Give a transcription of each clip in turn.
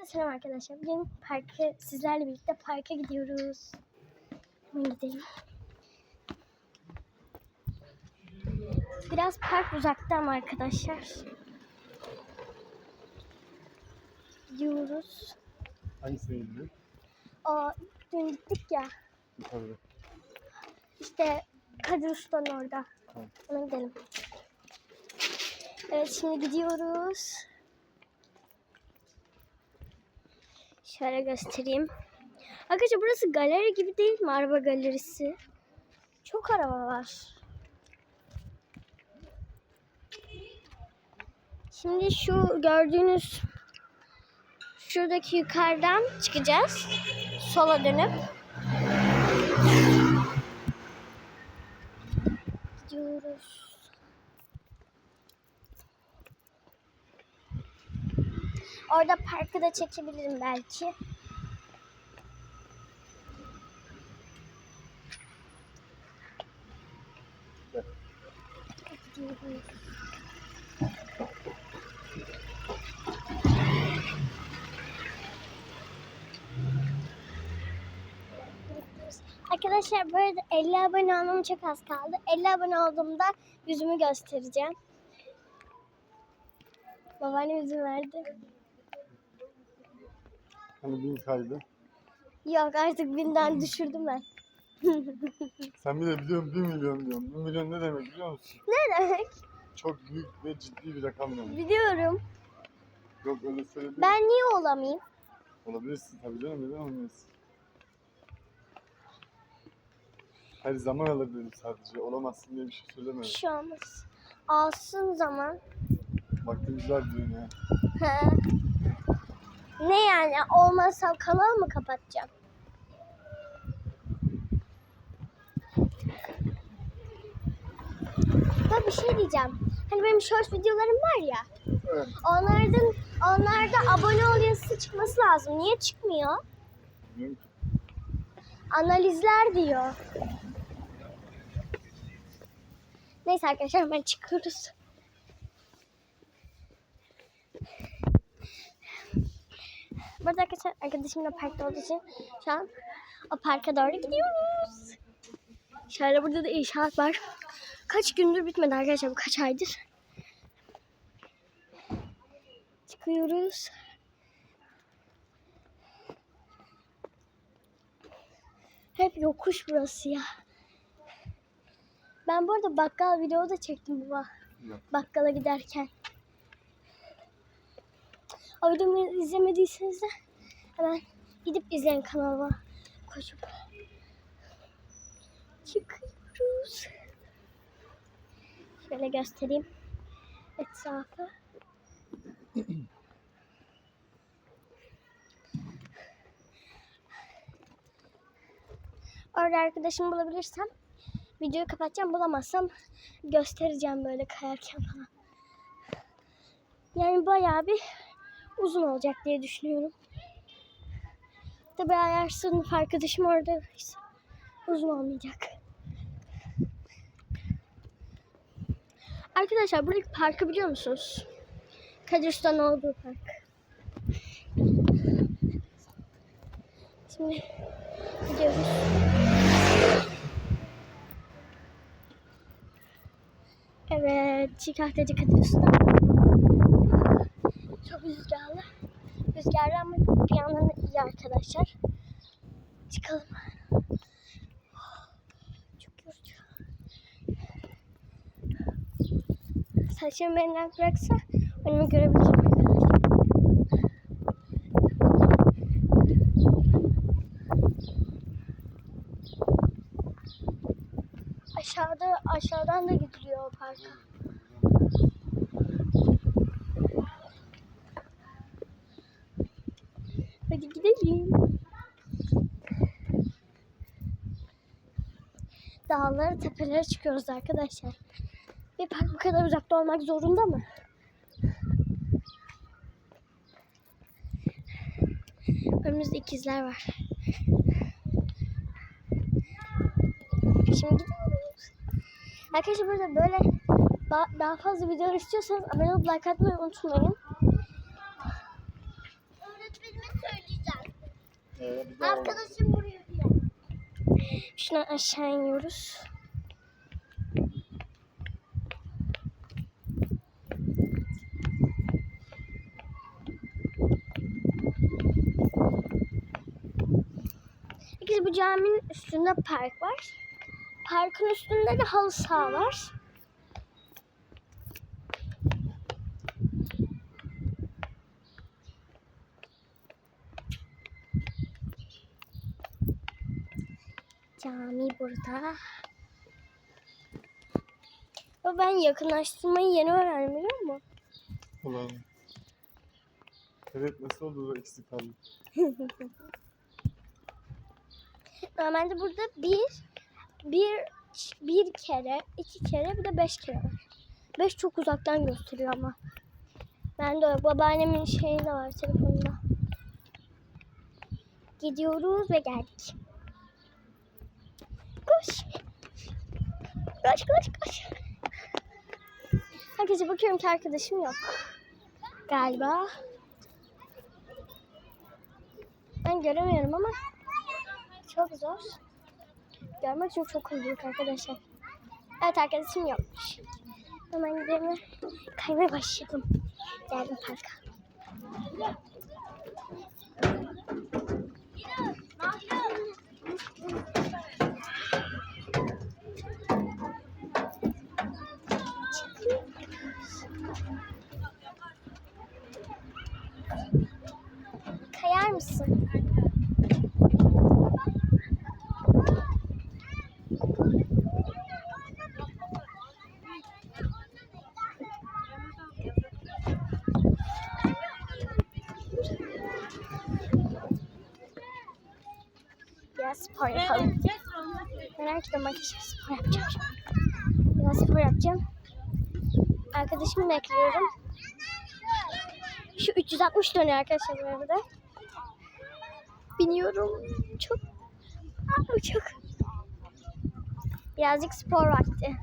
Hepinize selam arkadaşlar. Bugün parka, sizlerle birlikte parka gidiyoruz. Hemen gidelim. Biraz park uzakta ama arkadaşlar. Gidiyoruz. Hangisine gidiyor? O dün gittik ya. Yukarıda. İşte Kadir Usta'nın orada. Tamam. Ona gidelim. Evet şimdi gidiyoruz. Şöyle göstereyim. Arkadaşlar burası galeri gibi değil mi? Araba galerisi. Çok araba var. Şimdi şu gördüğünüz şuradaki yukarıdan çıkacağız. Sola dönüp. Gidiyoruz. Orada parkı da çekebilirim belki. Arkadaşlar arada 50 abone olmam çok az kaldı. 50 abone olduğumda yüzümü göstereceğim. Babaannem izin verdi. Hani bin kaydı. Yok artık binden düşürdüm ben. Sen bir de biliyorum 1 milyon diyorsun. 1 milyon ne demek biliyor musun? ne demek? Çok büyük ve ciddi bir rakam demek. Biliyorum. Yok öyle söyle değil. Ben niye olamayayım? Olabilirsin tabii canım neden olmayasın? Her zaman dedim sadece. Olamazsın diye bir şey Bir söylemedim. şey olmaz. Alsın zaman. Baktım güzel diyorsun ya. He. Ne yani? Olmazsa kanal mı kapatacağım? Ben bir şey diyeceğim. Hani benim short videolarım var ya. Evet. Onlardan onlarda abone ol yazısı çıkması lazım. Niye çıkmıyor? Bilmiyorum. Analizler diyor. Neyse arkadaşlar hemen çıkıyoruz. Burada arkadaşlar arkadaşımla parkta olduğu için şu an o parka doğru gidiyoruz. Şöyle burada da inşaat var. Kaç gündür bitmedi arkadaşlar bu kaç aydır. Çıkıyoruz. Hep yokuş burası ya. Ben bu arada bakkal video da çektim baba. Bakkala giderken. O videomu izlemediyseniz de hemen gidip izleyin kanalıma. Koşup. Çıkıyoruz. Şöyle göstereyim etrafı. Orada arkadaşımı bulabilirsem videoyu kapatacağım. Bulamazsam göstereceğim böyle kayarken falan. Yani bayağı bir uzun olacak diye düşünüyorum. Tabii eğer sınıf arkadaşım orada uzun olmayacak. Arkadaşlar buradaki parkı biliyor musunuz? Kadir Usta'nın olduğu park. Şimdi gidiyoruz. Evet, çiğ köfteci Kadir Usta. Çok rüzgarlı. Rüzgarlı ama bir yandan da iyi arkadaşlar. Çıkalım. Çok yorucu. Saçım beni renk bıraksa önümü görebilirim arkadaşlar. Aşağıda aşağıdan da gidiliyor parka. Hadi gidelim. Dağlara, tepelere çıkıyoruz arkadaşlar. Bir park bu kadar uzakta olmak zorunda mı? Önümüzde ikizler var. Şimdi gidiyoruz. Arkadaşlar burada böyle daha fazla video istiyorsanız abone olup like atmayı unutmayın. Ee, Arkadaşım vuruyor diye. Şuna aşağı iniyoruz. Peki bu caminin üstünde park var. Parkın üstünde de halı saha var. Cami burada. Ama ben yakınlaştırmayı yeni öğrendim biliyor musun? Ulan. Evet nasıl oldu da eksik kaldı? Normalde burada bir, bir, bir kere, iki kere bir de beş kere var. Beş çok uzaktan gösteriyor ama. Ben de öyle. Babaannemin şeyinde var telefonunda. Gidiyoruz ve geldik. Koş. Koş koş koş. Herkese bakıyorum ki arkadaşım yok. Galiba. Ben göremiyorum ama çok zor. Görmek için çok hızlıyım arkadaşlar. Evet arkadaşım yokmuş. Hemen gidelim kaymaya başladım. Geldim parka. Mısın? Biraz spor yapalım. Merak ediyorum arkadaşlar spor yapacağım. Arkadaşımı bekliyorum. Şu 360 dönüyor arkadaşlar bu arada. Biniyorum. Çok. Aa, çok. Birazcık spor vakti.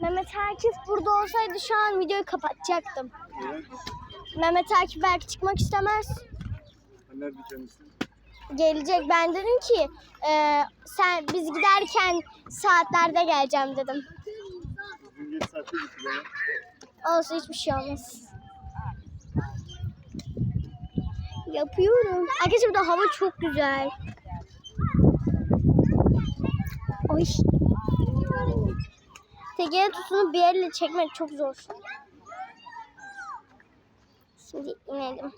Mehmet Akif burada olsaydı şu an videoyu kapatacaktım. Evet. Mehmet Akif belki çıkmak istemez. Nerede kendisi? Gelecek. Ben dedim ki e, sen biz giderken saatlerde geleceğim dedim. Bugün geç saatte gitti bana. Olsun hiçbir şey olmaz. Yapıyorum. Arkadaşlar burada hava çok güzel. Ay. Tekeye tutunup bir elle çekmek çok zor. Şimdi inelim.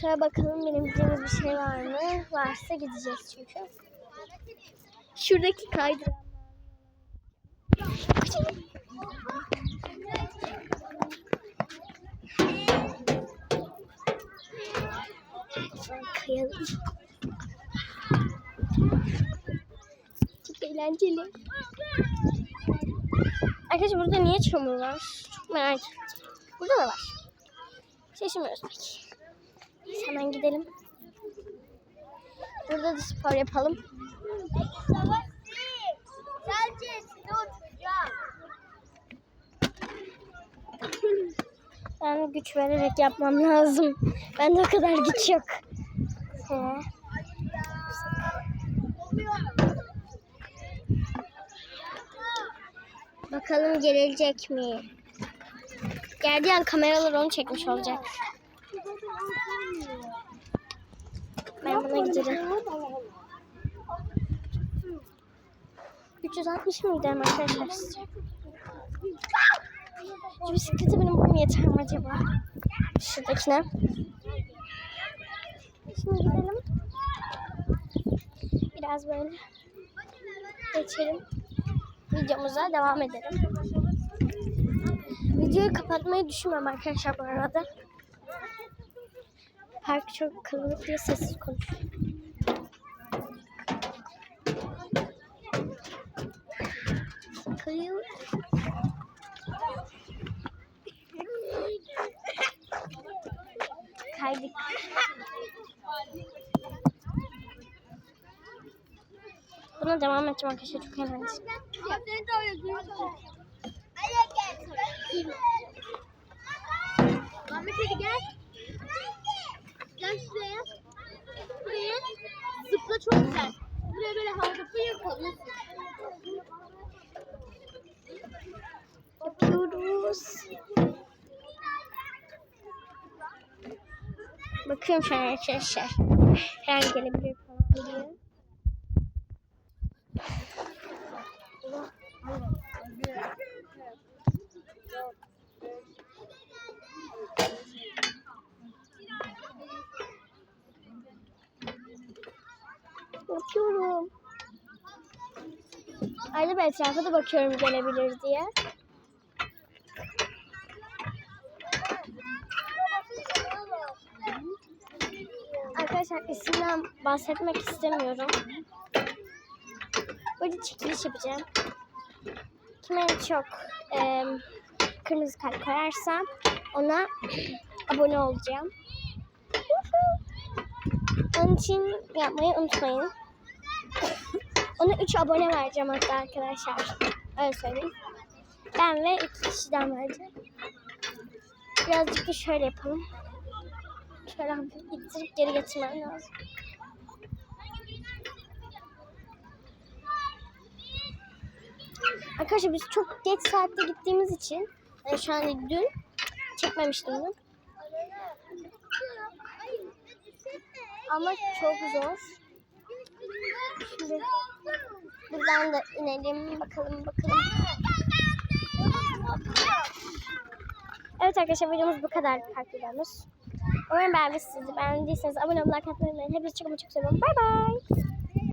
Şöyle bakalım bilebileceğimiz bir şey var mı? Varsa gideceğiz çünkü. Şuradaki kaydıran. Kayalım. Çok eğlenceli. Arkadaşlar burada niye çamur var? Çok merak ettim. Burada da var. Şaşırmıyoruz peki. Biz hemen gidelim. Burada da spor yapalım. Ben güç vererek yapmam lazım. Bende o kadar güç yok. He. Bakalım gelecek mi? Geldiği an kameralar onu çekmiş olacak. Ben buna giderim. 360 mı giderim arkadaşlar? Şu bisiklete benim boyum yeter mi acaba? Şuradakine. Şimdi gidelim. Biraz böyle geçelim. Videomuza devam edelim. Videoyu kapatmayı düşünmüyorum arkadaşlar bu arada. Park çok kalabalık diye sessiz konuşuyorum. Kayıyor. Kaydık. sonra devam edeceğim arkadaşlar. Çok eğlenceli. Ahmet hadi gel. Gel şuraya. Buraya zıpla çok güzel. Buraya böyle havada fıyır kalıyorsun. Yapıyoruz. Bakıyorum şu an arkadaşlar. Her gelebilirim. Yapıyorum. Ayrıca bir etrafa da bakıyorum gelebilir diye. Arkadaşlar isimden bahsetmek istemiyorum. Böyle çekiliş yapacağım. Kime en çok e, kırmızı kalp koyarsa ona abone olacağım. Onun için yapmayı unutmayın. Ona 3 abone vereceğim hatta arkadaşlar. Öyle söyleyeyim. Ben ve iki kişiden vereceğim. Birazcık da şöyle yapalım. Şöyle hafif ittirip geri getirmem lazım. Arkadaşlar biz çok geç saatte gittiğimiz için yani şu an dün çekmemiştim dün. Ama çok zor. Şimdi buradan da inelim bakalım bakalım. Evet arkadaşlar videomuz bu kadar park videomuz. Umarım beğenmişsiniz. Beğendiyseniz abone olmayı, like atmayı unutmayın. Hepinizi çok çok seviyorum. Bay bay.